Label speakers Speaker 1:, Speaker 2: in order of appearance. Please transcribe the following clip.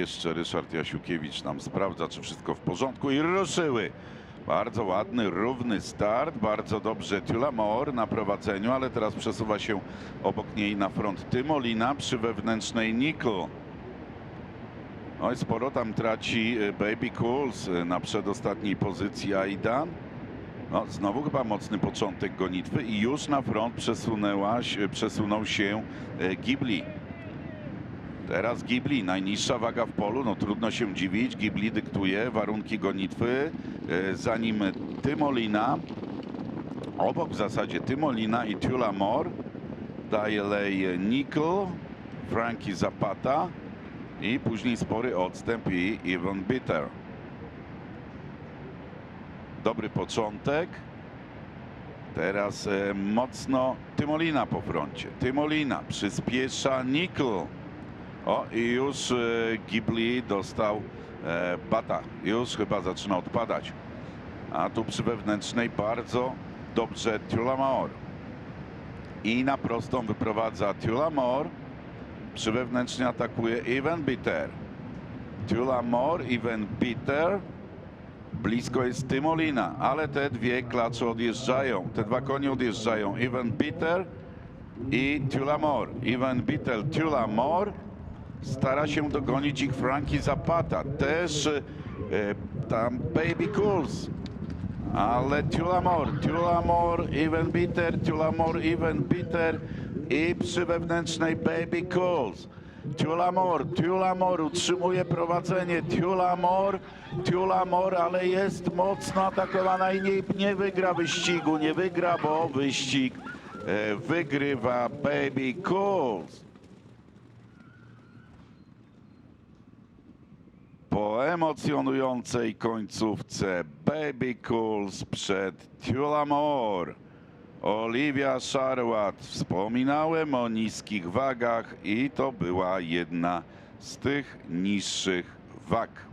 Speaker 1: jeszcze Ryszard Jasiukiewicz nam sprawdza, czy wszystko w porządku i ruszyły. Bardzo ładny, równy start, bardzo dobrze Tulamor na prowadzeniu, ale teraz przesuwa się obok niej na front Tymolina przy wewnętrznej Nickel. Oj, sporo tam traci y, Baby Cools y, na przedostatniej pozycji Aidan. No, znowu chyba mocny początek gonitwy i już na front przesunęła, się- przesunął się Ghibli. Teraz Ghibli, najniższa waga w polu, no trudno się dziwić. Ghibli dyktuje warunki gonitwy, e, za nim Tymolina. Obok w zasadzie Tymolina i Tula Mor. Dalej Nickel, Frankie Zapata i później spory odstęp i Ivan Bitter. Dobry początek. Teraz e, mocno Tymolina po froncie. Tymolina przyspiesza Nickel. O i już e, Ghibli dostał e, bata. Już chyba zaczyna odpadać. A tu przy wewnętrznej bardzo dobrze Tulamor. I na prostą wyprowadza Tulamor. Przy wewnętrznej atakuje Ivan Bitter. Tulamor, Ivan Bitter. Blisko jest Tymolina, ale te dwie klacze odjeżdżają. Te dwa konie odjeżdżają. Ivan Bitter i Tulamor. Ivan Bitter, Tulamor. Stara się dogonić ich Frankie Zapata. Też e, tam Baby Cools. Ale Tulamor, Tulamor, Ivan Bitter, Tulamor, Ivan Bitter i przy wewnętrznej Baby Cools. Tulamor, Tulamor utrzymuje prowadzenie. Tulamor, Tulamor, ale jest mocno atakowana i nie, nie wygra wyścigu. Nie wygra, bo wyścig e, wygrywa Baby Cools. Po emocjonującej końcówce Baby Cools przed Tulamor. Olivia Szarłat. Wspominałem o niskich wagach i to była jedna z tych niższych wag.